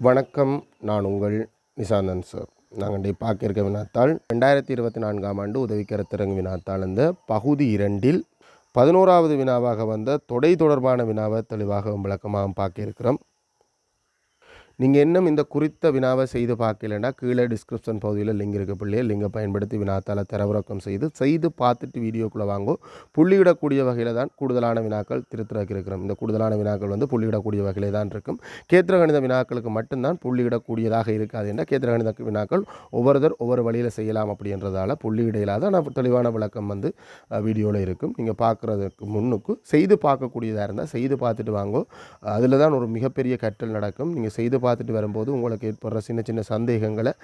வணக்கம் நான் உங்கள் நிசாந்தன் சார் நாங்கள் இன்றைய பார்க்க இருக்க வினாத்தாள் ரெண்டாயிரத்தி இருபத்தி நான்காம் ஆண்டு உதவிக்கரத்திறங்கு வினாத்தாள் இந்த பகுதி இரண்டில் பதினோராவது வினாவாக வந்த தொடை தொடர்பான வினாவை தெளிவாக விளக்கமாக பார்க்க இருக்கிறோம். நீங்கள் இன்னும் இந்த குறித்த வினாவை செய்து பார்க்கலன்னா கீழே டிஸ்கிரிப்ஷன் பகுதியில் லிங்க் இருக்க பிள்ளையை. லிங்கை பயன்படுத்தி வினாத்தால் தரவிறக்கம் செய்து செய்து பார்த்துட்டு வீடியோக்குள்ளே வாங்கும் புள்ளியிடக்கூடிய வகையில் தான் கூடுதலான வினாக்கள் திருத்திறக்க இருக்கிறோம் இந்த கூடுதலான வினாக்கள் வந்து புள்ளியிடக்கூடிய வகையில் தான் இருக்கும். கேத்திர கணித வினாக்களுக்கு மட்டும்தான் புள்ளியிடக்கூடியதாக இருக்காது என்ற கேத்திர கணித வினாக்கள் ஒவ்வொருத்தர் ஒவ்வொரு வழியில் செய்யலாம் அப்படின்றதால புள்ளியிட இல்லாத நான் தெளிவான விளக்கம் வந்து வீடியோவில் இருக்கும். நீங்கள் பார்க்குறதுக்கு முன்னுக்கு செய்து பார்க்கக்கூடியதாக இருந்தால் செய்து பார்த்துட்டு வாங்கோ. அதில் தான் ஒரு மிகப்பெரிய கற்றல் நடக்கும். நீங்கள் செய்து பார்த்துட்டு வரும்போது உங்களுக்கு ஏற்படுற சின்ன சின்ன சந்தேகங்களை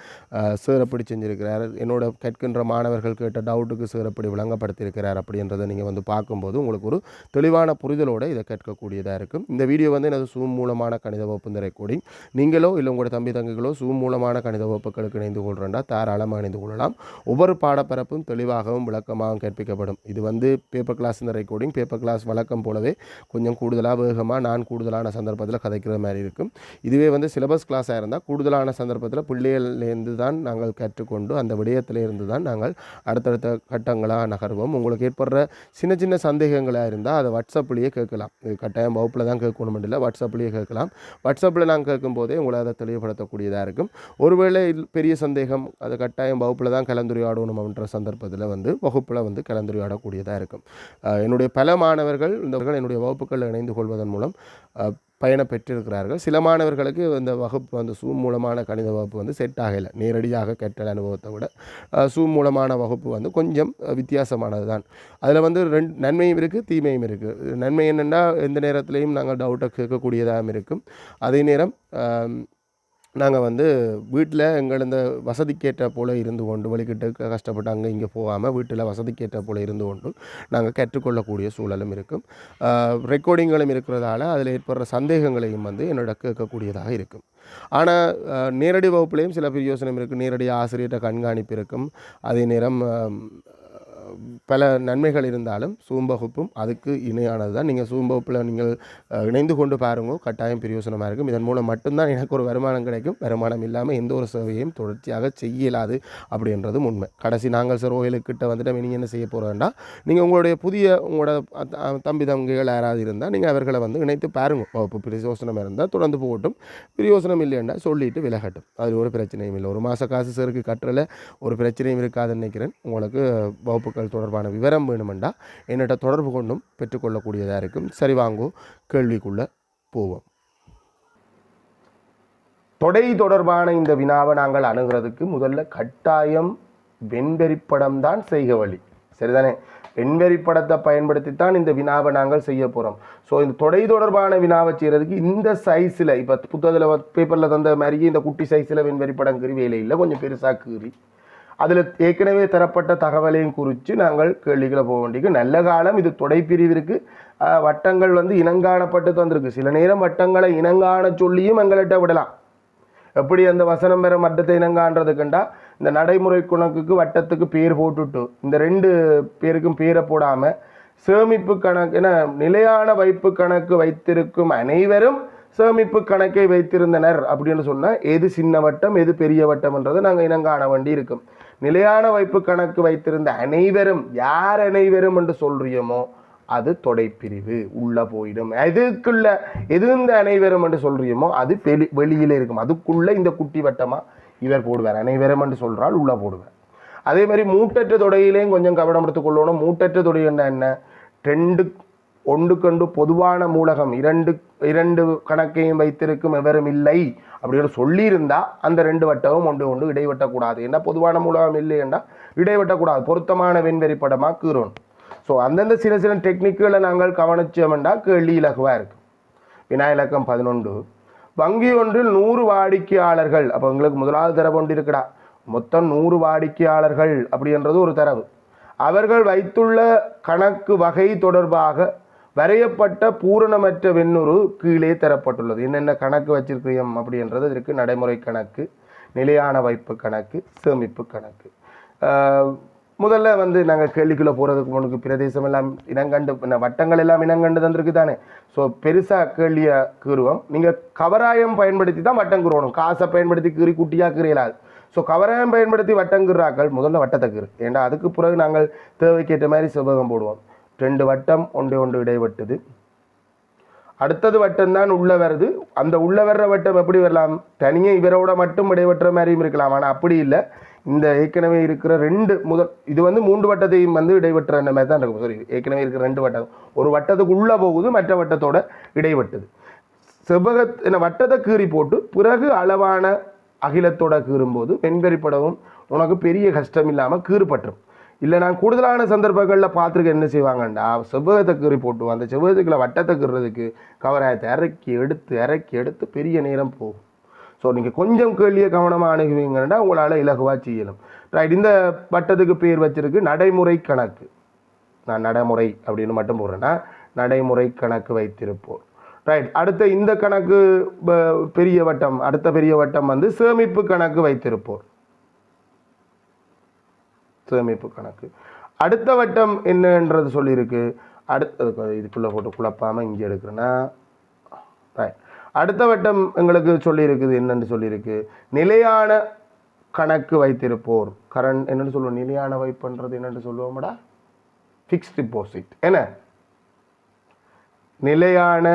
சேரப்படி செஞ்சுருக்கிறார். என்னோட கேட்கின்ற மாணவர்கள் கேட்ட டவுட்டுக்கு சேரப்படி விளங்கப்படுத்தியிருக்கிறார் அப்படின்றத நீங்கள் வந்து பார்க்கும்போது உங்களுக்கு ஒரு தெளிவான புரிதலோடு இதை கேட்கக்கூடியதாக இருக்கும். இந்த வீடியோ வந்து எனது சூம் மூலமான கணித வகுப்பு இந்த ரெக்கார்டிங் நீங்களோ இல்லை உங்களோட தம்பி தங்கைகளோ சூம் மூலமான கணித வகுப்புகளுக்கு இணைந்து கொள்கிறேன்டா தாராளமாக இணைந்து கொள்ளலாம். ஒவ்வொரு பாடப்பரப்பும் தெளிவாகவும் விளக்கமாகவும் கற்பிக்கப்படும் இது வந்து பேப்பர் கிளாஸ் இந்த ரெக்கார்டிங் பேப்பர் கிளாஸ் வழக்கம் போலவே கொஞ்சம் கூடுதலாக வேகமாக நான் கூடுதலான சந்தர்ப்பத்தில் கதைக்கிற மாதிரி இருக்கும். இதுவே வந்து சிலபஸ் கிளாஸாக இருந்தால் கூடுதலான சந்தர்ப்பத்தில் பிள்ளைகள்லேருந்து தான் நாங்கள் கற்றுக்கொண்டு அந்த விடயத்திலேருந்து தான் நாங்கள் அடுத்தடுத்த கட்டங்களாக நகர்வோம். உங்களுக்கு ஏற்படுற சின்ன சின்ன சந்தேகங்களாக இருந்தால் அதை வாட்ஸ்அப்லேயே கேட்கலாம். இது கட்டாயம் வகுப்பில் தான் கேட்கணும் இல்லை வாட்ஸ்அப்லேயே கேட்கலாம். வாட்ஸ்அப்பில் நாங்கள் கேட்கும்போதே உங்களை அதை தெளிவுபடுத்தக்கூடியதாக இருக்கும். ஒருவேளை பெரிய சந்தேகம் அது கட்டாயம் வகுப்பில் தான் கலந்துரையாடணும் அப்படின்ற சந்தர்ப்பத்தில் வந்து வகுப்பில் வந்து கலந்துரையாடக்கூடியதாக இருக்கும். என்னுடைய பல மாணவர்கள் இந்த என்னுடைய வகுப்புகளில் இணைந்து கொள்வதன் மூலம் பயணம் பெற்றிருக்கிறார்கள். சில மாணவர்களுக்கு இந்த வகுப்பு வந்து சூம் மூலமான கணித வகுப்பு வந்து செட் ஆகலை. நேரடியாக கற்றல் அனுபவத்தை விட சூம் மூலமான வகுப்பு வந்து கொஞ்சம் வித்தியாசமானது தான் அதில் வந்து ரெண்டு நன்மையும் இருக்குது தீமையும் இருக்குது நன்மை என்னென்னா எந்த நேரத்துலையும் நாங்கள் டவுட்டை கேட்கக்கூடியதாகவும் இருக்கும். அதே நேரம் நாங்கள் வந்து வீட்டில் எங்கள் இந்த வசதிக்கேற்ற போல் இருந்து கொண்டு வழிகிட்டு கஷ்டப்பட்டு அங்கே இங்கே போகாமல் வீட்டில் வசதிக்கேற்ற போல் இருந்து கொண்டு நாங்கள் கற்றுக்கொள்ளக்கூடிய சூழலும் இருக்கும். ரெக்கார்டிங்களும் இருக்கிறதால அதில் ஏற்படுற சந்தேகங்களையும் வந்து என்னோட கேட்கக்கூடியதாக இருக்கும். ஆனால் நேரடி வகுப்புலேயும் சில பிரயோசனம் இருக்குது நேரடி ஆசிரியர்கிட்ட கண்காணிப்பு இருக்கும். அதே நேரம் பல நன்மைகள் இருந்தாலும் சூம்பகுப்பும் அதுக்கு இணையானது தான் நீங்கள் சூம்பகுப்பில் நீங்கள் இணைந்து கொண்டு பாருங்க. கட்டாயம் பிரயோசனமாக இருக்கும். இதன் மூலம் மட்டும்தான் எனக்கு ஒரு வருமானம் கிடைக்கும். வருமானம் இல்லாமல் எந்த ஒரு சேவையும் தொடர்ச்சியாக செய்ய இயலாது அப்படின்றதும் உண்மை. கடைசி நாங்கள் சார் கோயிலுக்கிட்ட வந்துட்டு நீங்கள் என்ன செய்ய போகிறோம்டா நீங்கள் உங்களுடைய புதிய உங்களோட தம்பி தம்பிகள் யாராவது இருந்தால் நீங்கள் அவர்களை வந்து இணைத்து பாருங்க. வகுப்பு பிரயோசனம் இருந்தால் தொடர்ந்து போகட்டும். பிரயோசனம் இல்லைன்னா சொல்லிட்டு விலகட்டும். அதில் ஒரு பிரச்சனையும் இல்லை. ஒரு மாத காசு சருக்கு கட்டுறல ஒரு பிரச்சனையும் இருக்காதுன்னு நினைக்கிறேன். உங்களுக்கு வகுப்பு பொருட்கள் தொடர்பான விவரம் வேணுமெண்டா என்னிட்ட தொடர்பு கொண்டும் பெற்றுக்கொள்ளக்கூடியதாக இருக்கும். சரி வாங்கோ கேள்விக்குள்ளே போவோம். தொடை தொடர்பான இந்த வினாவை நாங்கள் அணுகிறதுக்கு முதல்ல கட்டாயம் வெண்வெறிப்படம் தான் செய்க வழி. சரிதானே? வெண்வெறிப்படத்தை பயன்படுத்தி தான் இந்த வினாவை நாங்கள் செய்ய போகிறோம் ஸோ இந்த தொடை தொடர்பான வினாவை செய்கிறதுக்கு இந்த சைஸில் இப்போ புத்தகத்தில் பேப்பரில் தந்த மாதிரியே இந்த குட்டி சைஸில் வெண்வெறிப்படம் கீறி இல்லை கொஞ்சம் பெருசாக கீறி அதில் ஏற்கனவே தரப்பட்ட தகவலையும் குறித்து நாங்கள் கேள்விகளை போக வேண்டியது நல்ல காலம் இது தொடைப்பிரிவிற்கு வட்டங்கள் வந்து இனங்காணப்பட்டு தந்திருக்கு. சில நேரம் வட்டங்களை இனங்காண சொல்லியும் எங்கள்கிட்ட விடலாம். எப்படி அந்த வசனம் பெற மட்டத்தை இனங்கான்றதுக்குண்டா இந்த நடைமுறை கணக்குக்கு வட்டத்துக்கு பேர் போட்டுட்டு இந்த ரெண்டு பேருக்கும் பேரை போடாமல் சேமிப்பு கணக்கு என நிலையான வைப்பு கணக்கு வைத்திருக்கும் அனைவரும் சேமிப்பு கணக்கை வைத்திருந்தனர் அப்படின்னு சொன்னால் எது சின்ன வட்டம் எது பெரிய வட்டம்ன்றதை நாங்கள் இனங்காண வேண்டி இருக்கும் நிலையான வைப்பு கணக்கு வைத்திருந்த அனைவரும் யார் அனைவரும் என்று சொல்றியோமோ அது தொடைப்பிரிவு உள்ள போயிடும். எதுக்குள்ள எது இந்த அனைவரும் என்று சொல்றியோமோ அது வெளி வெளியில இருக்கும். அதுக்குள்ள இந்த குட்டி வட்டமா இவர் போடுவார். அனைவரும் என்று சொல்றால் உள்ள போடுவார். அதே மாதிரி மூட்டற்ற தொடையிலையும் கொஞ்சம் கவனம் எடுத்துக்கொள்ளணும் மூட்டற்ற தொடை என்ன என்ன? ரெண்டு ஒன்றுக்கொண்டு பொதுவான மூலகம் இரண்டு இரண்டு கணக்கையும் வைத்திருக்கும் எவரும் இல்லை அப்படின்னு சொல்லியிருந்தா அந்த ரெண்டு வட்டமும் ஒன்று ஒன்று இடைவெட்டக்கூடாது. ஏன்னா பொதுவான மூலகம் இல்லை என்றால் இடைவெட்டக்கூடாது. பொருத்தமான வெண்வெறி படமாக கீரோன் ஸோ அந்தந்த சில சில டெக்னிக்குகளை நாங்கள் கவனிச்சோம்னா கேள்வி இலகுவாக இருக்குது வினா இலக்கம் பதினொன்று. வங்கி ஒன்றில் நூறு வாடிக்கையாளர்கள். அப்போ உங்களுக்கு முதலாவது தரவு ஒன்று இருக்குடா. மொத்தம் நூறு வாடிக்கையாளர்கள் அப்படின்றது ஒரு தரவு. அவர்கள் வைத்துள்ள கணக்கு வகை தொடர்பாக வரையப்பட்ட பூரணமற்ற வெண்ணுரு கீழே தரப்பட்டுள்ளது. என்னென்ன கணக்கு வச்சிருக்கிறோம் அப்படின்றது இதற்கு நடைமுறை கணக்கு நிலையான வைப்பு கணக்கு சேமிப்பு கணக்கு. முதல்ல வந்து நாங்கள் கேள்விக்குள்ளே போகிறதுக்கு முன்னுக்கு பிரதேசம் எல்லாம் இனங்கண்டு பின்ன வட்டங்கள் எல்லாம் இனங்கண்டு தந்திருக்கு தானே ஸோ பெருசாக கேள்வியை கீறுவோம் நீங்கள் கவராயம் பயன்படுத்தி தான் வட்டம் கீறணும். காசை பயன்படுத்தி கீறி குட்டியாக கீறியலாது ஸோ கவராயம் பயன்படுத்தி வட்டம் கீறாக்கள் முதல்ல வட்டத்தை கீறு. ஏன்னா அதுக்கு பிறகு நாங்கள் தேவைக்கேற்ற மாதிரி செவ்வகம் போடுவோம். ரெண்டு வட்டம் ஒன்று ஒன்று இடைப்பட்டது. அடுத்தது வட்டம் தான் உள்ள வருது அந்த உள்ளே வர்ற வட்டம் எப்படி வரலாம்? தனியாக இவரோட மட்டும் இடைவெட்டுற மாதிரியும் இருக்கலாம். ஆனால் அப்படி இல்லை. இந்த ஏற்கனவே இருக்கிற ரெண்டு முதல் இது வந்து மூன்று வட்டத்தையும் வந்து இடைவெட்டுற மாதிரி தான் இருக்கும். சாரி ஏற்கனவே இருக்கிற ரெண்டு வட்டம். ஒரு வட்டத்துக்கு உள்ளே போகுது மற்ற வட்டத்தோட இடைவெட்டுது செவ்வக என்ன வட்டத்தை கீறி போட்டு பிறகு அளவான அகிலத்தோட கீறும்போது வெண்பெறிப்படவும் உனக்கு பெரிய கஷ்டம் இல்லாமல் கீறுபட்டுரும். இல்லை நான் கூடுதலான சந்தர்ப்பங்களில் பார்த்துருக்க என்ன செய்வாங்கண்டா? செவ்வகத்தை கீறி போட்டு அந்த செவ்வகத்துக்குள்ள வட்டத்தை கீறதுக்கு கவராயத்தை இறக்கி எடுத்து இறக்கி எடுத்து பெரிய நேரம் போகும். ஸோ நீங்கள் கொஞ்சம் கேள்வியை கவனமாக அணுகுவீங்கன்னா உங்களால் இலகுவாக செய்யலாம். ரைட் இந்த வட்டத்துக்கு பேர் வச்சிருக்கு நடைமுறை கணக்கு. நான் நடைமுறை அப்படின்னு மட்டும் போடுறேன்னா நடைமுறை கணக்கு வைத்திருப்போம். ரைட் அடுத்த இந்த கணக்கு ப- பெரிய வட்டம் அடுத்த பெரிய வட்டம் வந்து சேமிப்பு கணக்கு வைத்திருப்போம். சேமிப்பு கணக்கு. அடுத்த வட்டம் என்னன்றது சொல்லியிருக்கு. அடுத்த இதுக்குள்ளே போட்டு குழப்பாமல் இங்கே எடுக்கிறேன்னா ரைட் அடுத்த வட்டம் எங்களுக்கு சொல்லியிருக்குது என்னன்னு சொல்லியிருக்கு. நிலையான கணக்கு வைத்திருப்போர். கரண்ட் என்னன்னு சொல்லுவோம் நிலையான வைப்புன்றது என்னென்று சொல்லுவோம்டா? ஃபிக்ஸ்ட் டிபாசிட் என்ன? நிலையான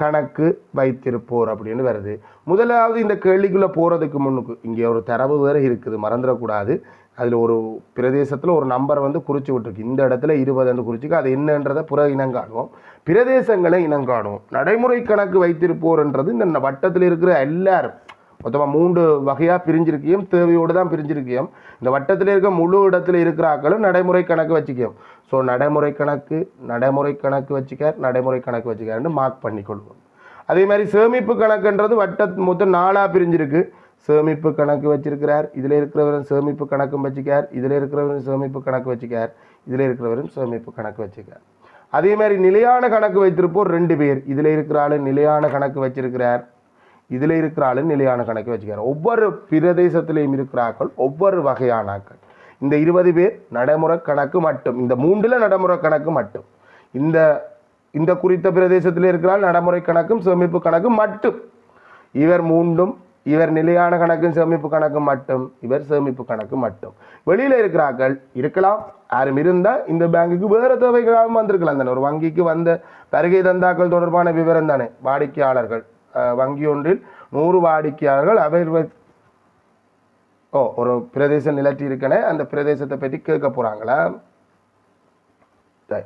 கணக்கு வைத்திருப்போர் அப்படின்னு வருது. முதலாவது இந்த கேள்விக்குள்ளே போகிறதுக்கு முன்னுக்கு இங்கே ஒரு தரவு வேறு இருக்குது மறந்துடக்கூடாது. அதில் ஒரு பிரதேசத்தில் ஒரு நம்பரை வந்து குறித்து விட்டுருக்கு. இந்த இடத்துல இருபதுன்னு குறிச்சிக்கு அது என்னன்றதை புற இனங்காணுவோம் பிரதேசங்களை இனங்காணுவோம் நடைமுறை கணக்கு வைத்திருப்போர்ன்றது இந்த வட்டத்தில் இருக்கிற எல்லாரும். மொத்தமாக மூன்று வகையாக பிரிஞ்சிருக்கியும் தேவையோடு தான் பிரிஞ்சிருக்கியும். இந்த வட்டத்தில் இருக்க முழு இடத்துல இருக்கிற ஆக்களும் நடைமுறை கணக்கு வச்சுக்கியோம் ஸோ நடைமுறை கணக்கு நடைமுறை கணக்கு வச்சுக்கார் நடைமுறை கணக்கு வச்சுக்காருன்னு மார்க் பண்ணிக்கொள்வோம். அதே மாதிரி சேமிப்பு கணக்குன்றது வட்ட மொத்தம் நாளாக பிரிஞ்சிருக்கு. சேமிப்பு கணக்கு வச்சிருக்கிறார். இதில் இருக்கிறவரும் சேமிப்பு கணக்கும் வச்சுக்கார். இதில் இருக்கிறவரும் சேமிப்பு கணக்கு வச்சுக்கார். இதில் இருக்கிறவரும் சேமிப்பு கணக்கு வச்சுக்கார். அதே மாதிரி நிலையான கணக்கு வைத்திருப்போர் ரெண்டு பேர். இதில் இருக்கிற ஆளு நிலையான கணக்கு வச்சிருக்கிறார். இதில் இருக்கிற ஆளு நிலையான கணக்கு வச்சுக்கிறார் ஒவ்வொரு பிரதேசத்திலையும் இருக்கிறார்கள் ஒவ்வொரு வகையான ஆட்கள். இந்த இருபது பேர் நடைமுறை கணக்கு மட்டும். இந்த மூன்றில் நடைமுறை கணக்கு மட்டும். இந்த இந்த குறித்த பிரதேசத்தில் இருக்கிறால் நடைமுறை கணக்கும் சேமிப்பு கணக்கும் மட்டும். இவர் மூன்றும் இவர் நிலையான கணக்கும் சேமிப்பு கணக்கு மட்டும் இவர் சேமிப்பு கணக்கு மட்டும். வெளியில் இருக்கிறார்கள் இருக்கலாம். யாரும் இருந்தால் இந்த பேங்குக்கு வேறு தேவைகளாகவும் வந்திருக்கலாம் தானே. ஒரு வங்கிக்கு வந்த வருகை தந்தாக்கள் தொடர்பான விவரம் தானே. வாடிக்கையாளர்கள் வங்கி ஒன்றில் நூறு வாடிக்கையாளர்கள் அவர் ஓ ஒரு பிரதேசம் நிலட்டி இருக்கனே அந்த பிரதேசத்தை பற்றி கேட்க போகிறாங்களா சரி.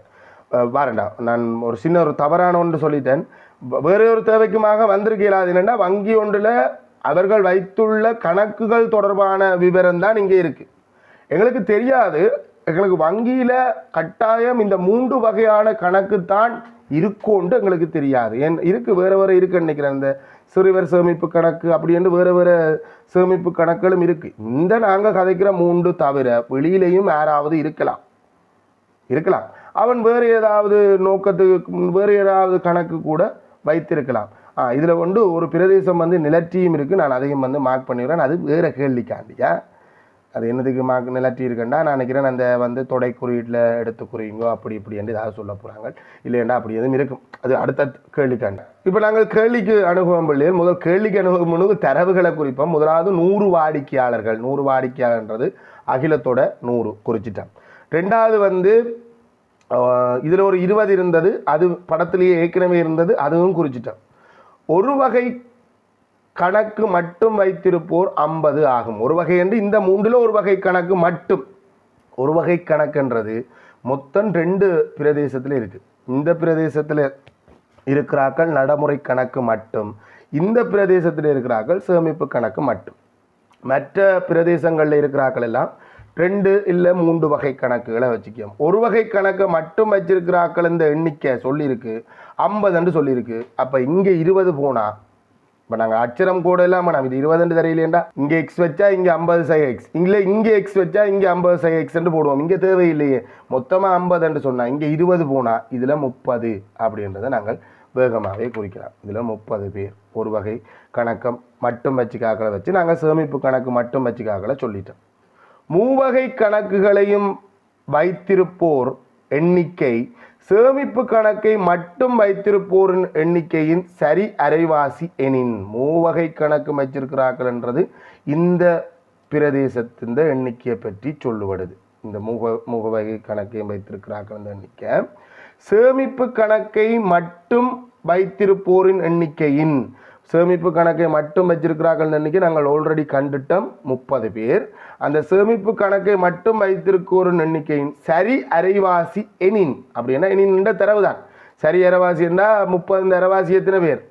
நான் ஒரு சின்ன ஒரு தவறான ஒன்று சொல்லிட்டேன். வேறொரு ஒரு தேவைக்குமாக வந்திருக்கீங்களா அது என்னென்னா வங்கி ஒன்றில் அவர்கள் வைத்துள்ள கணக்குகள் தொடர்பான விவரம் தான் இங்கே இருக்கு. எங்களுக்கு தெரியாது எங்களுக்கு வங்கியில கட்டாயம் இந்த மூன்று வகையான கணக்கு தான் இருக்கும்ன்ட்டு எங்களுக்கு தெரியாது. ஏன் இருக்கு வேற வேற இருக்குன்னு நினைக்கிறேன். இந்த சிறுவர் சேமிப்பு கணக்கு அப்படின்னு வேற வேற சேமிப்பு கணக்குகளும் இருக்கு. இந்த நாங்கள் கதைக்கிற மூன்று தவிர வெளியிலையும் யாராவது இருக்கலாம். இருக்கலாம். அவன் வேறு ஏதாவது நோக்கத்துக்கு வேறு ஏதாவது கணக்கு கூட வைத்திருக்கலாம். இதில் வந்து ஒரு பிரதேசம் வந்து நிலற்றியும் இருக்குது நான் அதையும் வந்து மார்க் பண்ணிடுறேன். அது வேறு கேள்விக்காண்டியா அது என்னதுக்கு மார்க் நிலற்றி இருக்குன்னா நான் நினைக்கிறேன் அந்த வந்து தொடை குறியீட்டில் எடுத்து குறியுங்கோ அப்படி இப்படி என்று ஏதாவது சொல்ல போகிறாங்க இல்லைன்னா அப்படி எதுவும் இருக்கும். அது அடுத்த கேள்விக்காண்ட. இப்போ நாங்கள் கேள்விக்கு அனுபவம் பிள்ளைகள் முதல் கேள்விக்கு அனுபவம் பண்ணுவது தரவுகளை குறிப்போம். முதலாவது நூறு வாடிக்கையாளர்கள். நூறு வாடிக்கையாளர்ன்றது அகிலத்தோட நூறு குறிச்சிட்டேன் ரெண்டாவது வந்து இதில் ஒரு இருபது இருந்தது. அது படத்திலேயே ஏற்கனவே இருந்தது. அதுவும் குறிச்சிட்டேன் ஒரு வகை கணக்கு மட்டும் வைத்திருப்போர் ஐம்பது ஆகும். ஒரு வகை என்று இந்த மூன்றில் ஒரு வகை கணக்கு மட்டும். ஒரு வகை கணக்குன்றது மொத்தம் ரெண்டு பிரதேசத்தில் இருக்குது இந்த பிரதேசத்தில் இருக்கிறார்கள் நடைமுறை கணக்கு மட்டும். இந்த பிரதேசத்தில் இருக்கிறார்கள் சேமிப்பு கணக்கு மட்டும். மற்ற பிரதேசங்களில் இருக்கிறார்கள் எல்லாம் ரெண்டு இல்லை மூன்று வகை கணக்குகளை வச்சுக்கோம் ஒரு வகை கணக்கை மட்டும் வச்சிருக்கிறாக்கள் இந்த எண்ணிக்கை சொல்லியிருக்கு. ஐம்பதுன்னு சொல்லியிருக்கு. அப்போ இங்கே இருபது போனால் இப்போ நாங்கள் அச்சரம் கூட இல்லாமல் நம்ம இது இருபதுன்னு தெரியலையேண்டா இங்கே எக்ஸ் வச்சா இங்கே ஐம்பது சை எக்ஸ் இல்லை இங்கே எக்ஸ் வச்சா இங்கே ஐம்பது சை எக்ஸ்ன்னு போடுவோம். இங்கே தேவையில்லையே. மொத்தமாக ஐம்பதுன்னு சொன்னால் இங்கே இருபது போனால் இதில் முப்பது அப்படின்றத நாங்கள் வேகமாகவே குறிக்கலாம். இதில் முப்பது பேர். ஒரு வகை கணக்கம் மட்டும் வச்சுக்காக்களை வச்சு நாங்கள் சேமிப்பு கணக்கு மட்டும் வச்சுக்காக்களை சொல்லிட்டோம். மூவகை கணக்குகளையும் வைத்திருப்போர் எண்ணிக்கை சேமிப்பு கணக்கை மட்டும் வைத்திருப்போரின் எண்ணிக்கையின் சரி அரைவாசி எனின் மூவகை கணக்கு வச்சிருக்கிறார்கள் என்றது இந்த பிரதேசத்தின் எண்ணிக்கையை பற்றி சொல்லுவடுது இந்த மூக மூவகை கணக்கையும் வைத்திருக்கிறார்கள் என்ற எண்ணிக்கை. சேமிப்பு கணக்கை மட்டும் வைத்திருப்போரின் எண்ணிக்கையின் சேமிப்பு கணக்கை மட்டும் வச்சிருக்கிறார்கள் எண்ணிக்கை நாங்கள் ஆல்ரெடி கண்டுட்டோம் முப்பது பேர். அந்த சேமிப்பு கணக்கை மட்டும் வைத்திருக்கோரின் எண்ணிக்கையின் சரி அரைவாசி எனின். அப்படின்னா எனின்? தரவு தான். சரி அரைவாசி என்றால் முப்பது அரைவாசி எத்தனை பேர்?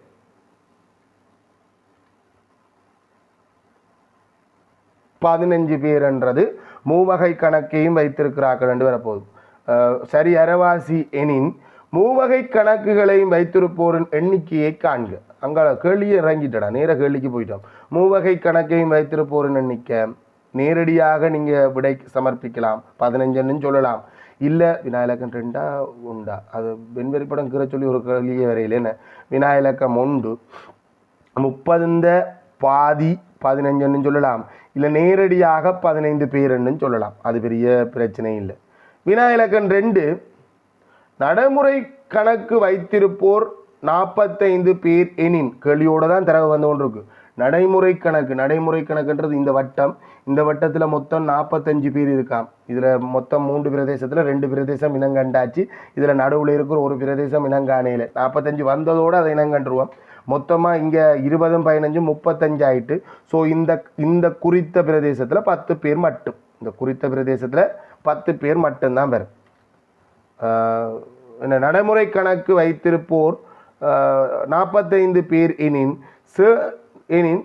பதினஞ்சு பேர் என்றது மூவகை கணக்கையும் வைத்திருக்கிறார்கள் என்று வரப்போகுது. சரி அரைவாசி எனின் மூவகை கணக்குகளையும் வைத்திருப்போரின் எண்ணிக்கையை காண்க. அங்கே கேள்வியே இறங்கிட்டடா நேர கேள்விக்கு போயிட்டோம். மூவகை கணக்கையும் வைத்திருப்போரின் எண்ணிக்கை நேரடியாக நீங்கள் விடை சமர்ப்பிக்கலாம் பதினஞ்சுன்னு சொல்லலாம். இல்லை வினாயிலக்கம் ரெண்டா உண்டா? அது வெண்வெளிப்படம் கீரை சொல்லி ஒரு கேள்வியே வரையில் என்ன? விநாயகம் உண்டு முப்பதுந்த பாதி பதினஞ்சுன்னு சொல்லலாம். இல்லை நேரடியாக பதினைந்து பேருன்னு சொல்லலாம். அது பெரிய பிரச்சனை இல்லை. வினாயிலக்கன் ரெண்டு நடைமுறை கணக்கு வைத்திருப்போர் நாற்பத்தைந்து பேர் எனின் கேள்வியோடு தான் தரவு வந்து கொண்டிருக்கு. நடைமுறை கணக்கு நடைமுறை கணக்குன்றது இந்த வட்டம். இந்த வட்டத்தில் மொத்தம் நாற்பத்தஞ்சு பேர் இருக்காம். இதில் மொத்தம் மூன்று பிரதேசத்தில் ரெண்டு பிரதேசம் இனங்கண்டாச்சு. இதில் நடுவில் இருக்கிற ஒரு பிரதேசம் இனங்காணையில். நாற்பத்தஞ்சு வந்ததோடு அதை இனங்கண்டுருவோம் மொத்தமாக இங்கே இருபதும் பதினஞ்சும் முப்பத்தஞ்சு ஆயிட்டு. ஸோ இந்த இந்த குறித்த பிரதேசத்தில் பத்து பேர் மட்டும். இந்த குறித்த பிரதேசத்தில் பத்து பேர் மட்டும்தான் வரும். ஆஹ் என்ன நடைமுறை கணக்கு வைத்திருப்போர் நாற்பத்தைந்து பேர் எனின் சே எனின்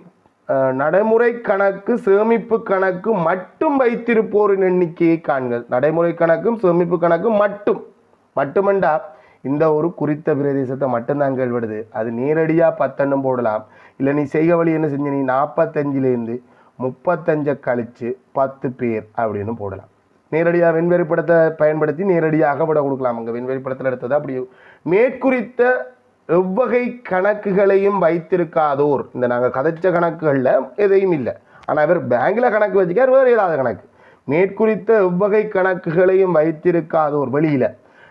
நடைமுறை கணக்கு சேமிப்பு கணக்கு மட்டும் வைத்திருப்போரின் எண்ணிக்கையை காண்கள் நடைமுறை கணக்கும் சேமிப்பு கணக்கும் மட்டும். மட்டுமெண்டா இந்த ஒரு குறித்த பிரதேசத்தை மட்டும்தான் கேள்விடுது அது நேரடியாக பத்தெண்ணும் போடலாம். இல்லை நீ செய்க வழி என்ன செஞ்ச? நீ நாற்பத்தஞ்சிலேருந்து முப்பத்தஞ்சை கழிச்சு பத்து பேர் அப்படின்னு போடலாம். நேரடியாக வெண்வெறிப்படத்தை பயன்படுத்தி நேரடியாக விட கொடுக்கலாம். அங்கே வெண்வெறி படத்தில் எடுத்தது அப்படி மேற்குறித்த எவ்வகை கணக்குகளையும் வைத்திருக்காதோர். இந்த நாங்கள் கதைச்ச கணக்குகளில் எதையும் இல்லை. ஆனால் இவர் பேங்கில் கணக்கு வச்சுக்கார் வேறு ஏதாவது கணக்கு. மேற்குறித்த எவ்வகை கணக்குகளையும் வைத்திருக்காதோர் வெளியில்.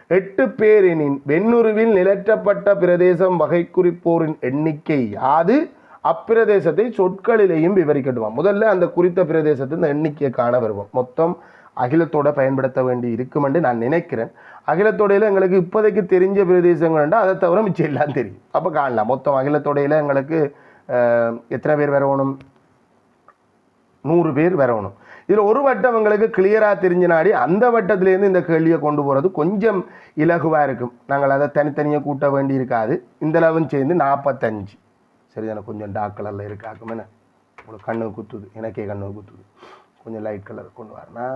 எட்டு பேரெனின் வெண்ணுருவில் நிலற்றப்பட்ட பிரதேசம் வகை குறிப்போரின் எண்ணிக்கை யாது? அப்பிரதேசத்தை சொற்களிலேயும் விவரிக்கட்டுவான் முதல்ல அந்த குறித்த பிரதேசத்தின் எண்ணிக்கையை காண வருவோம். மொத்தம் அகிலத்தோட பயன்படுத்த வேண்டி இருக்கும் என்று நான் நினைக்கிறேன். அகிலத்தோடையில் எங்களுக்கு இப்போதைக்கு தெரிஞ்ச பிரதேசங்கள்ண்டா அதை தவிர மிச்சம் எல்லாம் தெரியும். அப்போ காணலாம். மொத்தம் அகிலத்தோடையில் எங்களுக்கு எத்தனை பேர் வரணும்? நூறு பேர் வரணும். இதில் ஒரு வட்டம் எங்களுக்கு கிளியராக தெரிஞ்ச நாடி அந்த வட்டத்திலேருந்து இந்த கேள்வியை கொண்டு போகிறது கொஞ்சம் இலகுவாக இருக்கும். நாங்கள் அதை தனித்தனியாக கூட்ட வேண்டி இருக்காது. இந்த அளவும் சேர்ந்து நாற்பத்தஞ்சு சரிதானே? கொஞ்சம் டார்க் கலரில் இருக்காக்குமே என்ன? உங்களுக்கு கண்ணு குத்துது. எனக்கே கண்ணு குத்துது. கொஞ்சம் லைட் கலர் கொண்டு வரனா.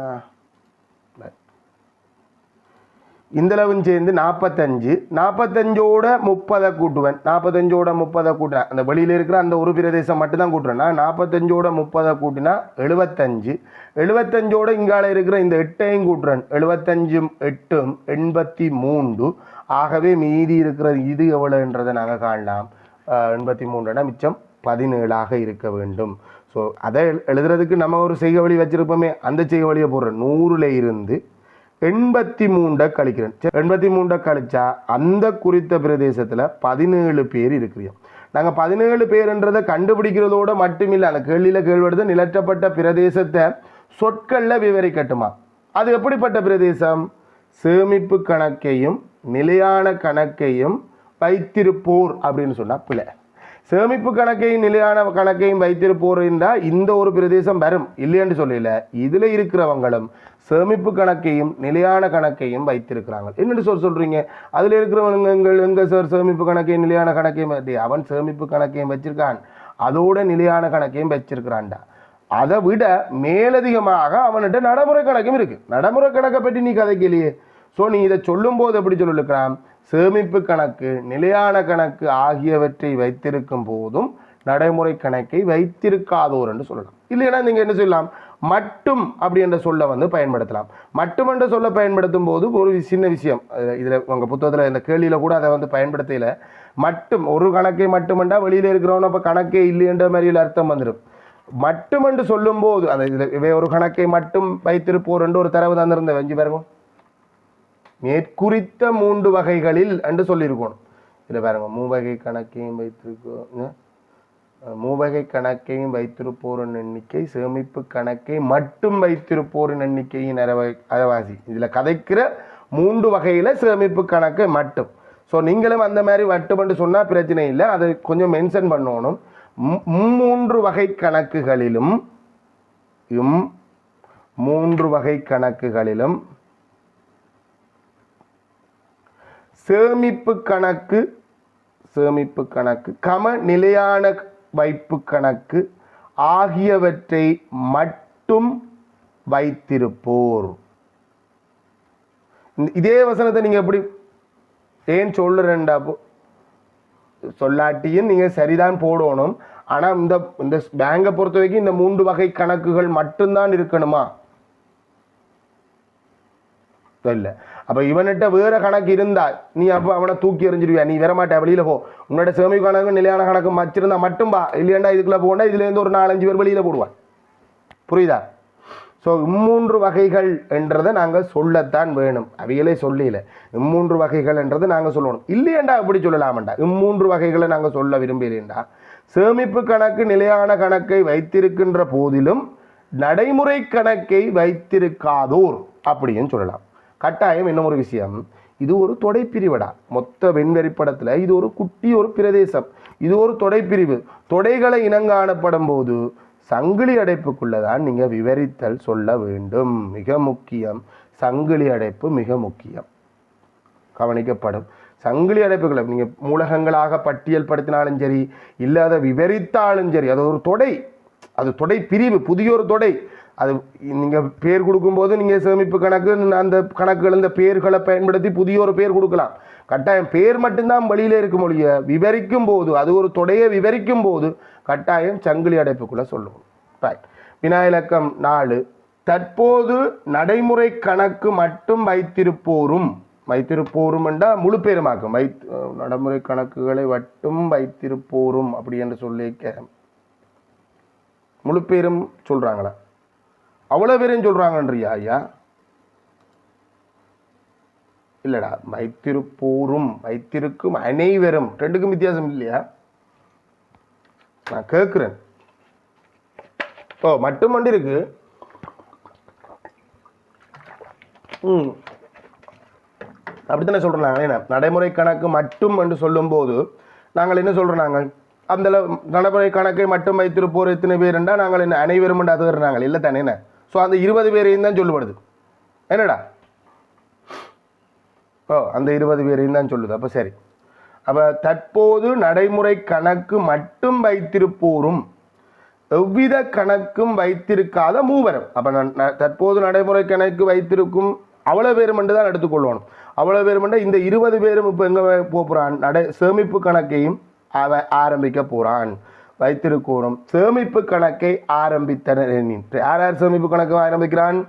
இந்தளவும் சேர்ந்து நாற்பத்தஞ்சு நாற்பத்தஞ்சோட முப்பதை கூட்டுவேன். நாற்பத்தஞ்சோட முப்பதை கூட்டுறேன் அந்த வெளியில் இருக்கிற அந்த ஒரு பிரதேசம் மட்டும்தான் கூட்டுறேன். நான் நாற்பத்தஞ்சோட முப்பதை கூட்டினா எழுபத்தஞ்சு எழுபத்தஞ்சோட இங்கால இருக்கிற இந்த எட்டையும் கூட்டுறேன். எழுபத்தஞ்சும் எட்டும் எண்பத்தி மூன்று ஆகவே மீதி இருக்கிற இது எவ்வளோன்றதை நாங்கள் காணலாம். எண்பத்தி மூன்றுனா மிச்சம் பதினேழாக இருக்க வேண்டும். ஸோ அதை எழு- எழுதுறதுக்கு நம்ம ஒரு செய்க வழி வச்சுருப்போமே அந்த செய்க வழியை போடுறோம் நூறில் இருந்து எண்பத்தி மூண்டை கழிக்கிறேன். எண்பத்தி மூண்டை கழிச்சா அந்த குறித்த பிரதேசத்தில் பதினேழு பேர் இருக்கிறோம் நாங்கள் பதினேழு பேருன்றதை கண்டுபிடிக்கிறதோட மட்டுமில்லை அந்த கேள்வியில் கேள்வெடுத்து நிலற்றப்பட்ட பிரதேசத்தை சொற்களில் விவரிக்கட்டுமா? அது எப்படிப்பட்ட பிரதேசம்? சேமிப்பு கணக்கையும் நிலையான கணக்கையும் வைத்திருப்போர் அப்படின்னு சொன்னா பிள்ளை சேமிப்பு கணக்கையும் நிலையான கணக்கையும் வைத்திருப்போர் என்றால் இந்த ஒரு பிரதேசம் வரும். இல்லைன்னு சொல்லல. இதில் இருக்கிறவங்களும் சேமிப்பு கணக்கையும் நிலையான கணக்கையும் வைத்திருக்கிறாங்க. என்னென்னு சொல் சொல்கிறீங்க அதில் இருக்கிறவங்க எங்கள் எங்க சார் சேமிப்பு கணக்கையும் நிலையான கணக்கையும் அவன் சேமிப்பு கணக்கையும் வச்சிருக்கான். அதோட நிலையான கணக்கையும் வச்சிருக்கிறான்டா. அதை விட மேலதிகமாக அவன்கிட்ட நடைமுறை கணக்கும் இருக்குது நடைமுறை கணக்கை பற்றி நீ கதைக்கலையே. ஸோ நீ இதை சொல்லும்போது எப்படி சொல்லிருக்கிறான்? சேமிப்பு கணக்கு நிலையான கணக்கு ஆகியவற்றை வைத்திருக்கும் போதும் நடைமுறை கணக்கை வைத்திருக்காதோர் என்று சொல்லலாம். இல்லைன்னா நீங்கள் என்ன சொல்லலாம்? மட்டும் அப்படி என்ற சொல்ல வந்து பயன்படுத்தலாம். மட்டும் என்ற சொல்ல பயன்படுத்தும் போது ஒரு சின்ன விஷயம். இதில் உங்கள் புத்தகத்தில் இந்த கேள்வியில் கூட அதை வந்து பயன்படுத்தல. மட்டும் ஒரு கணக்கை மட்டுமெண்டா வெளியில் இருக்கிறவன அப்போ கணக்கே இல்லைன்ற மாதிரியில் அர்த்தம் வந்துடும் மட்டுமென்று சொல்லும்போது அந்த இதில் இவை ஒரு கணக்கை மட்டும் வைத்திருப்போர் என்று ஒரு தரவு தந்திருந்த வெஞ்சி பாருங்க. மேற்குறித்த மூன்று வகைகளில் என்று சொல்லியிருக்கணும். இதில் பாருங்கள் மூவகை கணக்கையும் வைத்திருக்கோம் மூவகை கணக்கையும் வைத்திருப்போரின் எண்ணிக்கை சேமிப்பு கணக்கை மட்டும் வைத்திருப்போரின் எண்ணிக்கையின் அரவை அரவாசி இதில் கதைக்கிற மூன்று வகையில் சேமிப்பு கணக்கை மட்டும். ஸோ நீங்களும் அந்த மாதிரி மட்டும்னு சொன்னால் பிரச்சனை இல்லை. அதை கொஞ்சம் மென்ஷன் பண்ணணும். மூன்று வகை கணக்குகளிலும் இம் மூன்று வகை கணக்குகளிலும் சேமிப்பு கணக்கு சேமிப்பு கணக்கு கம நிலையான வைப்பு கணக்கு ஆகியவற்றை மட்டும் வைத்திருப்போர். இதே வசனத்தை நீங்கள் எப்படி ஏன் சொல்லுறேன்டா சொல்லாட்டியும் நீங்கள் சரிதான் போடணும். ஆனால் இந்த இந்த பேங்கை பொறுத்த வரைக்கும் இந்த மூன்று வகை கணக்குகள் மட்டும்தான் இருக்கணுமா? இல்லை அப்போ இவன்கிட்ட வேறு கணக்கு இருந்தால் நீ அப்போ அவனை தூக்கி எறிஞ்சிருவியா நீ வரமாட்டே வெளியில் போ. உன்னோட சேமி கணக்கு நிலையான கணக்கு வச்சிருந்தா மட்டும் பா இல்லையாண்டா இதுக்குள்ளே போகண்டா இதுலேருந்து ஒரு நாலஞ்சு பேர் வெளியில் போடுவான் புரியுதா? ஸோ இம்மூன்று வகைகள் என்றதை நாங்கள் சொல்லத்தான் வேணும். அவையிலே சொல்லல. இம்மூன்று வகைகள் என்றதை நாங்கள் சொல்லணும். இல்லையேண்டா எப்படி சொல்லலாமண்டா. இம்மூன்று வகைகளை நாங்கள் சொல்ல விரும்புகிறேன்டா சேமிப்பு கணக்கு நிலையான கணக்கை வைத்திருக்கின்ற போதிலும் நடைமுறை கணக்கை வைத்திருக்காதோர் அப்படின்னு சொல்லலாம். கட்டாயம் இன்னும் ஒரு விஷயம்? இது ஒரு தொடைப்பிரிவடா. மொத்த வெண்வெறிப்படத்தில் இது ஒரு குட்டி ஒரு பிரதேசம். இது ஒரு தொடைப்பிரிவு. தொடைகளை இனங்காணப்படும் போது சங்கிலி அடைப்புக்குள்ள தான் நீங்கள் விவரித்தல் சொல்ல வேண்டும். மிக முக்கியம். சங்கிலி அடைப்பு மிக முக்கியம். கவனிக்கப்படும். சங்கிலி அடைப்புகளை நீங்கள் மூலகங்களாக பட்டியல் படுத்தினாலும் சரி இல்லாத விவரித்தாலும் சரி அது ஒரு தொடை. அது தொடை பிரிவு புதிய ஒரு தொடை. அது நீங்கள் பேர் கொடுக்கும்போது நீங்கள் சேமிப்பு கணக்கு அந்த கணக்குகள் இந்த பேர்களை பயன்படுத்தி புதிய ஒரு பேர் கொடுக்கலாம். கட்டாயம் பேர் மட்டும்தான் வெளியில இருக்கும் மொழிய விவரிக்கும் போது அது ஒரு தொடையை விவரிக்கும் போது கட்டாயம் சங்கிலி அடைப்புக்குள்ளே சொல்லுவோம். ரைட் வினாயிலக்கம் நாலு. தற்போது நடைமுறை கணக்கு மட்டும் வைத்திருப்போரும் வைத்திருப்போரும் என்றால் முழு பேருமாக்கும். வை நடைமுறை கணக்குகளை மட்டும் வைத்திருப்போரும் அப்படி என்று சொல்லிக்க முழு பேரும் சொல்கிறாங்களா அவ்வளோ பேரும் சொல்கிறாங்கன்றியா ஐயா? இல்லைடா வைத்திருப்போரும் வைத்திருக்கும் அனைவரும் ரெண்டுக்கும் வித்தியாசம் இல்லையா? நான் கேட்குறேன் ஓ மட்டும் வண்டி இருக்கு. ம். அப்படித்தானே சொல்கிறோம் நாங்கள் என்ன? நடைமுறை கணக்கு மட்டும் என்று சொல்லும்போது நாங்கள் என்ன சொல்கிறோம் நாங்கள்? அந்த அளவு நடைமுறை கணக்கை மட்டும் வைத்திருப்போர் எத்தனை பேர் என்றால் நாங்கள் என்ன அனைவரும் என்று அது இல்லை தானே என்ன? ஸோ அந்த இருபது பேரையும் தான் சொல்லப்படுது என்னடா? ஓ அந்த இருபது பேரையும் தான் சொல்லுது. அப்போ சரி. அப்போ தற்போது நடைமுறை கணக்கு மட்டும் வைத்திருப்போரும் எவ்வித கணக்கும் வைத்திருக்காத மூவரும். அப்போ நான் தற்போது நடைமுறை கணக்கு வைத்திருக்கும் அவ்வளோ பேரும் மட்டும் தான் எடுத்துக்கொள்ளணும். அவ்வளோ பேரும் மட்டும் இந்த இருபது பேரும் இப்போ எங்கே போகிறான் நடை சேமிப்பு கணக்கையும் அவ ஆரம்பிக்க போகிறான் வைத்திருக்கோரும். சேமிப்பு கணக்கை ஆரம்பித்தனர் எண்ணிட்டு யார் யார் சேமிப்பு கணக்கு ஆரம்பிக்கிறான்?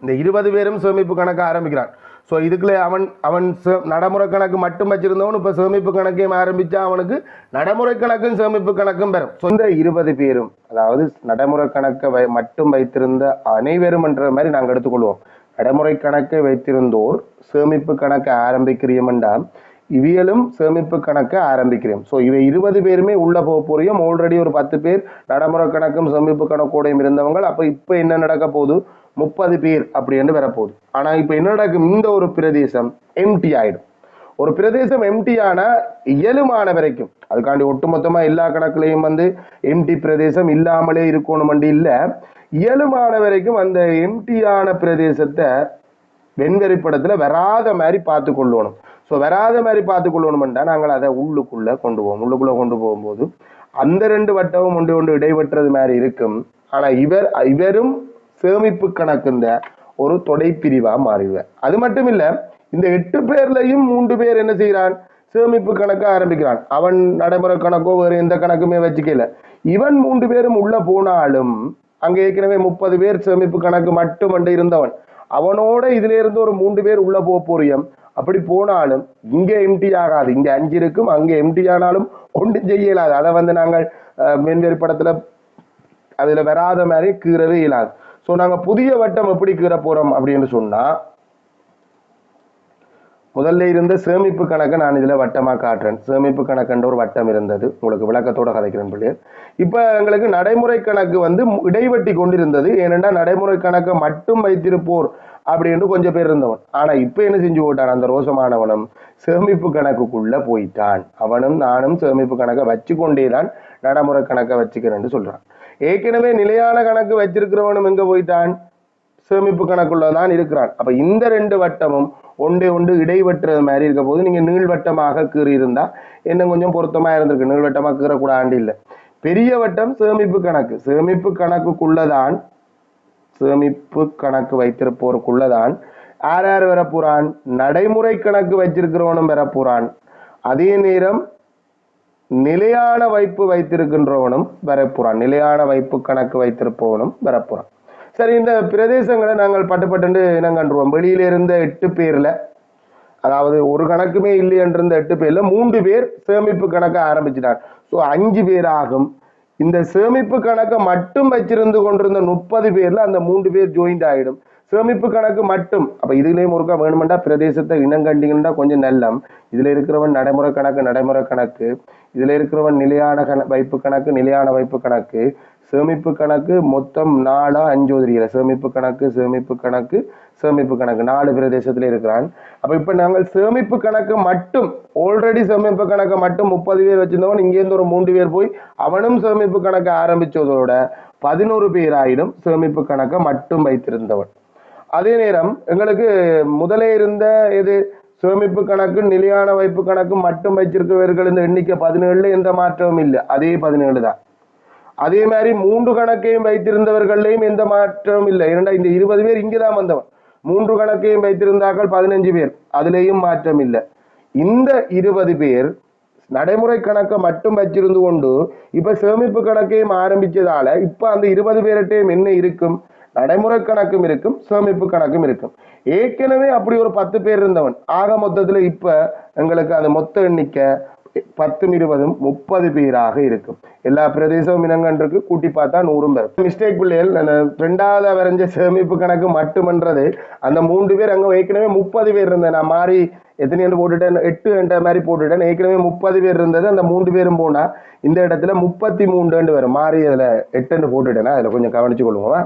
இந்த இருபது பேரும் சேமிப்பு கணக்கு ஆரம்பிக்கிறான். ஸோ இதுக்குள்ளே அவன் அவன் சே- நடைமுறை கணக்கு மட்டும் வச்சிருந்தவன் இப்போ சேமிப்பு கணக்கையும் ஆரம்பித்தா அவனுக்கு நடைமுறை கணக்கும் சேமிப்பு கணக்கும் பெறும். ஸோ இந்த இருபது பேரும் அதாவது நடைமுறை கணக்கை வை மட்டும் வைத்திருந்த அனைவரும் என்ற மாதிரி நாங்கள் எடுத்துக்கொள்வோம். நடைமுறை கணக்கை வைத்திருந்தோர் சேமிப்பு கணக்கை ஆரம்பிக்கிறோம் என்றால் இவியலும் சேமிப்பு கணக்கை ஆரம்பிக்கிறோம் ஸோ இவை இருபது பேருமே உள்ள போக போறியும் ஆல்ரெடி ஒரு பத்து பேர் நடைமுறை கணக்கும் சேமிப்பு கணக்கோடையும் இருந்தவங்க. அப்போ இப்போ என்ன நடக்க போகுது? முப்பது பேர் அப்படின்னு வரப்போகுது. ஆனால் இப்போ என்ன நடக்கும்? இந்த ஒரு பிரதேசம் எம்டி ஆயிடும். ஒரு பிரதேசம் எம்டி ஆனா இயலுமான வரைக்கும் அதுக்காண்டி ஒட்டுமொத்தமா எல்லா கணக்குலையும் வந்து எம்டி பிரதேசம் இல்லாமலே இருக்கணும் இல்ல. இயலுமான வரைக்கும் அந்த எம்டியான பிரதேசத்தை வெண்வெறிப்படத்தில் வராத மாதிரி பார்த்து கொள்ளணும். ஸோ வராத மாதிரி பார்த்து நாங்கள் அதை உள்ளுக்குள்ளே கொண்டு போவோம். உள்ளுக்குள்ளே கொண்டு போகும்போது அந்த ரெண்டு வட்டமும் ஒன்று ஒன்று இடைபெற்றது மாதிரி இருக்கும். ஆனால் இவர் இவரும் சேமிப்பு கணக்குந்த ஒரு தொடைப்பிரிவாக மாறிடுவார். அது மட்டும் இல்லை இந்த எட்டு பேர்லையும் மூன்று பேர் என்ன செய்கிறான்? சேமிப்பு கணக்க ஆரம்பிக்கிறான். அவன் நடைமுறை கணக்கோ வேறு எந்த கணக்குமே வச்சுக்கல. இவன் மூன்று பேரும் உள்ள போனாலும் அங்க ஏற்கனவே முப்பது பேர் சேமிப்பு கணக்கு மட்டும் வந்து இருந்தவன். அவனோட இதுல இருந்து ஒரு மூன்று பேர் உள்ள போக போறியம். அப்படி போனாலும் இங்க எம்டி ஆகாது. இங்க அஞ்சு இருக்கும் அங்க எம்டி ஆனாலும் ஒன்றும் செய்யலாது அதை வந்து நாங்கள் அஹ், மென்வேறு படத்துல அதுல வராத மாதிரி கீறவே இயலாது. ஸோ நாங்கள் புதிய வட்டம் எப்படி கீற போறோம் அப்படின்னு சொன்னா முதல்ல இருந்த சேமிப்பு கணக்கை நான் இதில் வட்டமாக காட்டுறேன். சேமிப்பு கணக்குன்ற ஒரு வட்டம் இருந்தது. உங்களுக்கு விளக்கத்தோடு கதைக்கிறேன் பிள்ளையர் இப்போ எங்களுக்கு நடைமுறை கணக்கு வந்து இடைவெட்டி கொண்டிருந்தது. ஏனென்றால் நடைமுறை கணக்கை மட்டும் வைத்திருப்போர் அப்படின்னு கொஞ்சம் பேர் இருந்தவன். ஆனால் இப்போ என்ன செஞ்சு போட்டான்? அந்த ரோசமானவனும் சேமிப்பு கணக்குக்குள்ளே போயிட்டான். அவனும் நானும் சேமிப்பு கணக்கை வச்சு கொண்டே தான் நடைமுறை கணக்கை வச்சுக்கிறேன்னு சொல்கிறான் ஏற்கனவே நிலையான கணக்கு வச்சிருக்கிறவனும் எங்கே போயிட்டான்? சேமிப்பு கணக்குள்ள தான் இருக்கிறான். அப்ப இந்த ரெண்டு வட்டமும் ஒன்றே ஒன்று இடைவெட்டுறது மாதிரி இருக்க போது நீங்க நீள்வட்டமாக கீறி இருந்தா இன்னும் கொஞ்சம் பொருத்தமா இருந்திருக்கு. நீள்வட்டமாக கீறக்கூடாது இல்லை. பெரிய வட்டம் சேமிப்பு கணக்கு. சேமிப்பு கணக்குக்குள்ளதான் சேமிப்பு கணக்கு வைத்திருப்போருக்குள்ளதான் யார் யார் வரப்புறான். நடைமுறை கணக்கு வச்சிருக்கிறவனும் வரப்புறான். அதே நேரம் நிலையான வைப்பு வைத்திருக்கின்றவனும் வரப்புறான். நிலையான வைப்பு கணக்கு வைத்திருப்பவனும் வரப்புறான். சரி இந்த பிரதேசங்களை நாங்கள் பட்டு பட்டுண்டு இனங்கண்டுருவோம் வெளியில இருந்த எட்டு பேர்ல அதாவது ஒரு கணக்குமே இல்லை என்றிருந்த எட்டு பேர்ல மூன்று பேர் சேமிப்பு கணக்கை ஆரம்பிச்சிட்டார் ஸோ அஞ்சு பேர் ஆகும் இந்த சேமிப்பு கணக்கை மட்டும் வச்சிருந்து கொண்டிருந்த முப்பது பேர்ல அந்த மூன்று பேர் ஜாயிண்ட் ஆகிடும் சேமிப்பு கணக்கு மட்டும். அப்ப இதுலயும் ஒருக்கா வேணுமெண்டா பிரதேசத்தை இனங்கண்டிங்கன்னா கொஞ்சம் நல்லம். இதுல இருக்கிறவன் நடைமுறை கணக்கு நடைமுறை கணக்கு. இதுல இருக்கிறவன் நிலையான கண வைப்பு கணக்கு நிலையான வைப்பு கணக்கு. சேமிப்பு கணக்கு மொத்தம் நாலா அஞ்சு ஒதுரியல சேமிப்பு கணக்கு சேமிப்பு கணக்கு சேமிப்பு கணக்கு. நாலு பிரதேசத்தில் இருக்கிறான். அப்போ இப்போ நாங்கள் சேமிப்பு கணக்கு மட்டும் ஆல்ரெடி சேமிப்பு கணக்கை மட்டும் முப்பது பேர் வச்சிருந்தவன் இங்கேருந்து ஒரு மூன்று பேர் போய் அவனும் சேமிப்பு கணக்கை ஆரம்பிச்சதோட பதினோரு பேராயிடும் சேமிப்பு கணக்கை மட்டும் வைத்திருந்தவன். அதே நேரம் எங்களுக்கு முதலே இருந்த இது சேமிப்பு கணக்கு நிலையான வைப்பு கணக்கு மட்டும் வச்சிருக்கவர்கள் இந்த எண்ணிக்கை பதினேழுல எந்த மாற்றமும் இல்லை. அதே பதினேழு தான். அதே மாதிரி மூன்று கணக்கையும் வைத்திருந்தவர்களையும் எந்த மாற்றமும் இல்லை. இரண்டா இந்த இருபது பேர் இங்கே தான் வந்தவன். மூன்று கணக்கையும் வைத்திருந்தார்கள் பதினஞ்சு பேர். அதுலேயும் மாற்றம் இல்லை. இந்த இருபது பேர் நடைமுறை கணக்கை மட்டும் வச்சிருந்து கொண்டு இப்ப சேமிப்பு கணக்கையும் ஆரம்பிச்சதால இப்ப அந்த இருபது பேர்கிட்டையும் என்ன இருக்கும்? நடைமுறை கணக்கும் இருக்கும் சேமிப்பு கணக்கும் இருக்கும். ஏற்கனவே அப்படி ஒரு பத்து பேர் இருந்தவன். ஆக மொத்தத்துல இப்ப எங்களுக்கு அந்த மொத்த எண்ணிக்கை பத்தும் இருபதும் முப்பது பேராக இருக்கும். எல்லா பிரதேசமும் இனங்கன்றுக்கு கூட்டி பார்த்தா நூறும் பேர். மிஸ்டேக் பிள்ளைகள் நான் ரெண்டாவது வரைஞ்ச சேமிப்பு கணக்கு மட்டுமன்றது அந்த மூன்று பேர் அங்கே ஏற்கனவே முப்பது பேர் இருந்தேன் நான் மாறி எத்தனை என்று போட்டுட்டேன் எட்டு என்ற மாதிரி போட்டுட்டேன். ஏற்கனவே முப்பது பேர் இருந்தது அந்த மூன்று பேரும் போனால் இந்த இடத்துல முப்பத்தி மூன்று வரும். மாறி அதில் எட்டுன்னு போட்டுட்டேன்னா அதில் கொஞ்சம் கவனிச்சு கொள்வோம்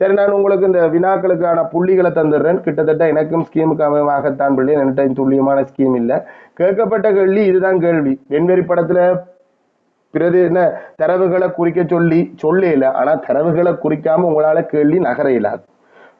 சரி நான் உங்களுக்கு இந்த வினாக்களுக்கான புள்ளிகளை தந்துடுறேன். கிட்டத்தட்ட எனக்கும் ஸ்கீமுக்கு அமைவாகத்தான் பிள்ளை என்கிட்ட துல்லியமான ஸ்கீம் இல்லை. கேட்கப்பட்ட கேள்வி இதுதான் கேள்வி. வெண்வெறி படத்துல பிறகு என்ன? தரவுகளை குறிக்க சொல்லி சொல்லல ஆனா தரவுகளை குறிக்காம உங்களால கேள்வி நகர இயலாது.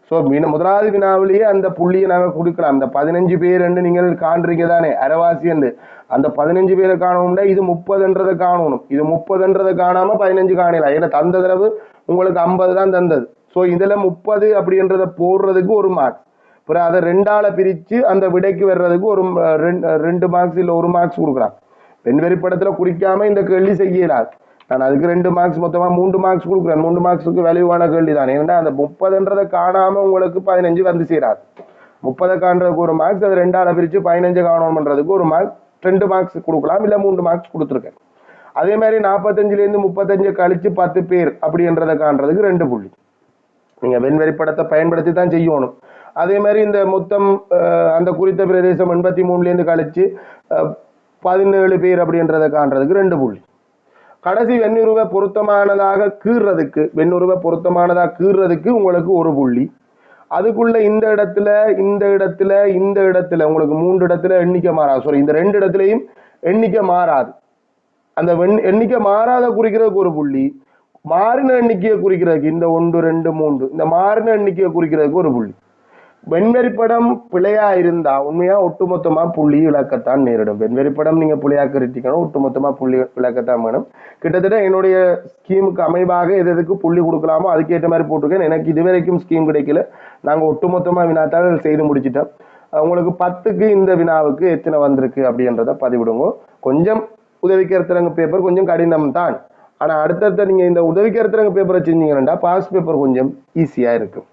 ஸோ வின முதலாவது வினாவிலேயே அந்த புள்ளியை நாங்கள் கொடுக்கலாம். அந்த பதினஞ்சு பேர் என்று நீங்கள் காண்றீங்க தானே அரைவாசி என்று. அந்த பதினஞ்சு பேரை காணணும்னா இது முப்பதுன்றதை காணணும். இது முப்பதுன்றதை காணாம பதினஞ்சு காணலாம். ஏன்னா தந்த தடவை உங்களுக்கு ஐம்பது தான் தந்தது. ஸோ இதில் முப்பது அப்படின்றத போடுறதுக்கு ஒரு மார்க் அப்புறம் அதை ரெண்டால பிரித்து அந்த விடைக்கு வர்றதுக்கு ஒரு ரெண்டு ரெண்டு மார்க்ஸ் இல்லை ஒரு மார்க்ஸ் கொடுக்குறான் பெண் வெறிப்படத்தில் குறிக்காம இந்த கேள்வி செய்யலாது நான் அதுக்கு ரெண்டு மார்க்ஸ் மொத்தமாக மூன்று மார்க்ஸ் கொடுக்குறேன். மூன்று மார்க்ஸுக்கு வேல்யூவான கேள்வி தான் ஏன்னா அந்த முப்பதுன்றதை காணாமல் உங்களுக்கு பதினஞ்சு வந்து சேராது. முப்பதை காண்றதுக்கு ஒரு மார்க்ஸ் அது ரெண்டால பிரித்து பதினஞ்சு காணணும்ன்றதுக்கு ஒரு மார்க்ஸ் ரெண்டு மார்க்ஸ் கொடுக்கலாம் இல்லை மூன்று மார்க்ஸ் கொடுத்துருக்கேன். அதே மாதிரி நாற்பத்தஞ்சுலேருந்து முப்பத்தஞ்சு கழித்து பத்து பேர் அப்படின்றத காண்றதுக்கு ரெண்டு புள்ளி. நீங்க வெண்வெளி படத்தை பயன்படுத்தி தான் செய்யணும். அதே மாதிரி இந்த மொத்தம் அஹ், அந்த குறித்த பிரதேசம் எண்பத்தி மூணுல இருந்து கழிச்சு அஹ், பதினேழு பேர் அப்படின்றத காண்றதுக்கு ரெண்டு புள்ளி. கடைசி வெண்ணுருவை பொருத்தமானதாக கீறுறதுக்கு வெண்ணுருவ பொருத்தமானதாக கீறுறதுக்கு உங்களுக்கு ஒரு புள்ளி. அதுக்குள்ள இந்த இடத்துல இந்த இடத்துல இந்த இடத்துல உங்களுக்கு மூன்று இடத்துல எண்ணிக்கை மாறாது. சாரி இந்த ரெண்டு இடத்துலையும் எண்ணிக்கை மாறாது. அந்த வெண் எண்ணிக்கை மாறாத குறிக்கிறதுக்கு ஒரு புள்ளி. மாறின எண்ணிக்கையை குறிக்கிறதுக்கு இந்த ஒன்று ரெண்டு மூன்று இந்த மாறின எண்ணிக்கையை குறிக்கிறதுக்கு ஒரு புள்ளி. வெண்வெறி படம் பிழையா இருந்தா உண்மையா ஒட்டுமொத்தமா புள்ளி விளக்கத்தான் நேரிடும். வெண்வெறி படம் நீங்க புள்ளியா கருட்டிக்கணும் ஒட்டுமொத்தமா புள்ளி விளக்கத்தான் வேணும். கிட்டத்தட்ட என்னுடைய ஸ்கீமுக்கு அமைவாக எது எதுக்கு புள்ளி கொடுக்கலாமோ அதுக்கேற்ற மாதிரி போட்டிருக்கேன். எனக்கு இதுவரைக்கும் ஸ்கீம் கிடைக்கல. நாங்க ஒட்டுமொத்தமா வினாத்தால் செய்து முடிச்சிட்டோம். உங்களுக்கு பத்துக்கு இந்த வினாவுக்கு எத்தனை வந்திருக்கு அப்படின்றத பதிவிடுங்க. கொஞ்சம் உதவிக்கருத்தரங்க பேப்பர் கொஞ்சம் கடினம் தான் ஆனா அடுத்தடுத்த நீங்க இந்த உதவிக்கருத்தரங்க பேப்பர் செஞ்சீங்கன்னா பாஸ் பேப்பர் கொஞ்சம் ஈஸியா இருக்கும்.